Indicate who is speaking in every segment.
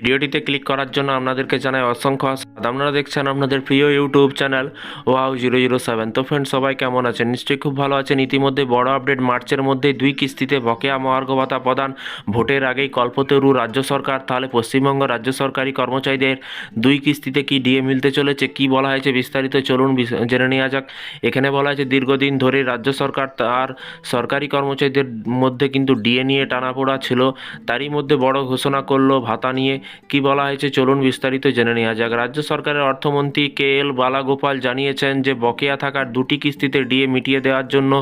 Speaker 1: ভিডিওটিতে ক্লিক করার জন্য আপনাদেরকে জানাই অসংখ্য আপনারা দেখছেন আপনাদের প্রিয় YouTube channel wow zero zero seven. তো ফ্রেন্ড সবাই কেমন আছেন? নিশ্চয়ই খুব ভালো আছেন। ইতিমধ্যে বড় আপডেট মার্চের মধ্যেই দুই কিস্তিতে বকেয়া মহার্ঘ ভাতা প্রদান। ভোটের আগেই কল্পতরু রাজ্য সরকার, তাহলে পশ্চিমবঙ্গ রাজ্য সরকারি কর্মচারীদের দুই কিস্তিতে কি ডিএ মিলতে চলেছে, কি বলা হয়েছে বিস্তারিত চলুন জেনে নেওয়া যাক। এখানে বলা হয়েছে, দীর্ঘদিন ধরে রাজ্য সরকার তার সরকারি কর্মচারীদের মধ্যে কিন্তু ডিএ নিয়ে টানাপোড়া ছিল। তারই মধ্যে বড় ঘোষণা করল ভাতা নিয়ে। কি বলা হয়েছে চলুন বিস্তারিত জেনে নেওয়া যাক। রাজ্য সরকারের অর্থমন্ত্রী কে এল বালাগোপাল জানিয়েছেন যে, বকেয়া থাকার দুটি কিস্তিতে ডিএ মিটিয়ে দেওয়ার জন্য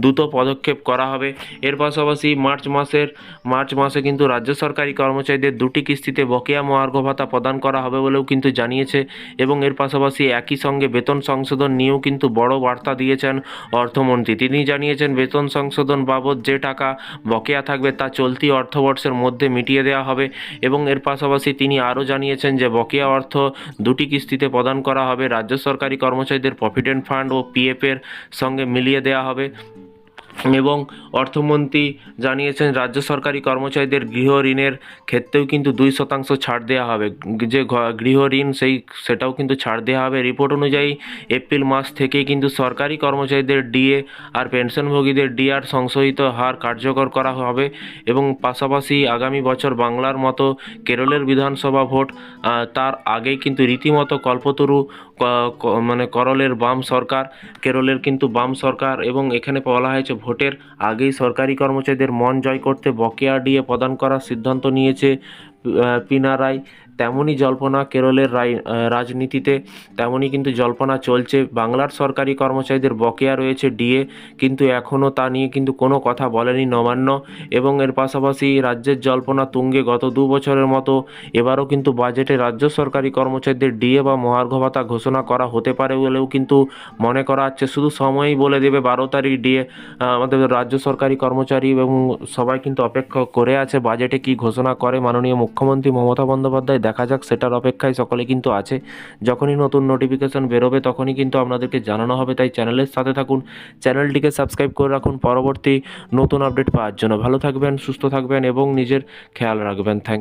Speaker 1: দ্রুত পদক্ষেপ করা হবে। এর পাশাপাশি মার্চ মাসের, মার্চ মাসে কিন্তু রাজ্য সরকারি কর্মচারীদের দুটি কিস্তিতে বকেয়া মহার্ঘ ভাতা প্রদান করা হবে বলেও কিন্তু জানিয়েছে এবং এর পাশাপাশি একই সঙ্গে বেতন সংশোধন নিয়েও কিন্তু বড় বার্তা দিয়েছেন অর্থমন্ত্রী। তিনি জানিয়েছেন, বেতন সংশোধন বাবদ যে টাকা বকেয়া থাকবে তা চলতি অর্থবর্ষের মধ্যে মিটিয়ে দেওয়া হবে এবং এর পাশাপাশি তিনি আরও জানিয়েছেন যে বকেয়া অর্থ দুটি কিস্তিতে প্রদান করা হবে। রাজ্য সরকারি কর্মচারীদের প্রভিডেন্ট ফান্ড ও পিএফের সঙ্গে মিলিয়ে দেওয়া হবে। এবং অর্থমন্ত্রী জানিয়েছেন, রাজ্য সরকারি কর্মচারীদের গৃহ ঋণের ক্ষেত্রেও কিন্তু দুই শতাংশ ছাড় দেওয়া হবে। যে গৃহ ঋণ সেই, সেটাও কিন্তু ছাড় দেওয়া হবে। রিপোর্ট অনুযায়ী এপ্রিল মাস থেকেই কিন্তু সরকারি কর্মচারীদের ডিএ আর পেনশনভোগীদের ডিআর সংশোধিত হার কার্যকর করা হবে এবং পাশাপাশি আগামী বছর বাংলার মতো কেরলের বিধানসভা ভোট তার আগেই কিন্তু রীতিমতো কল্পতরু মানে করলের বাম সরকার, কেরলের কিন্তু বাম সরকার এবং এখানে বলা হয়েছে ভোটের আগেই সরকারি কর্মচারীদের মন জয় করতে বকেয়া ডিএ প্রদান করার সিদ্ধান্ত নিয়েছে পিনারায় তেমনই জল্পনা কেরলের রাজনীতিতে তেমনই কিন্তু জল্পনা চলছে। বাংলার সরকারি কর্মচারীদের বকেয়া রয়েছে ডিএ, কিন্তু এখনও তা নিয়ে কিন্তু কোনো কথা বলেনি নবান্ন। এবং এর পাশাপাশি রাজ্যের জল্পনা তুঙ্গে গত দু বছরের মতো এবারও কিন্তু বাজেটে রাজ্য সরকারি কর্মচারীদের ডিএ বা মহার্ঘ ভাতা ঘোষণা করা হতে পারে বলেও কিন্তু মনে করা হচ্ছে। শুধু সময়ই বলে দেবে বারো তারিখ ডিএ আমাদের রাজ্য সরকারি কর্মচারী এবং সবাই কিন্তু অপেক্ষা করে আছে বাজেটে কি ঘোষণা করে মাননীয় মুখ্যমন্ত্রী মমতা বন্দ্যোপাধ্যায়। দেখা যাক, সেটার অপেক্ষায় সকলে কিন্তু আছে। যখনই নতুন নোটিফিকেশান বেরোবে, তখনই কিন্তু আপনাদেরকে জানানো হবে। তাই চ্যানেলের সাথে থাকুন, চ্যানেলটিকে সাবস্ক্রাইব করে রাখুন। পরবর্তী নতুন আপডেট পাওয়ার জন্য। ভালো থাকবেন, সুস্থ থাকবেন এবং নিজের খেয়াল রাখবেন। থ্যাংক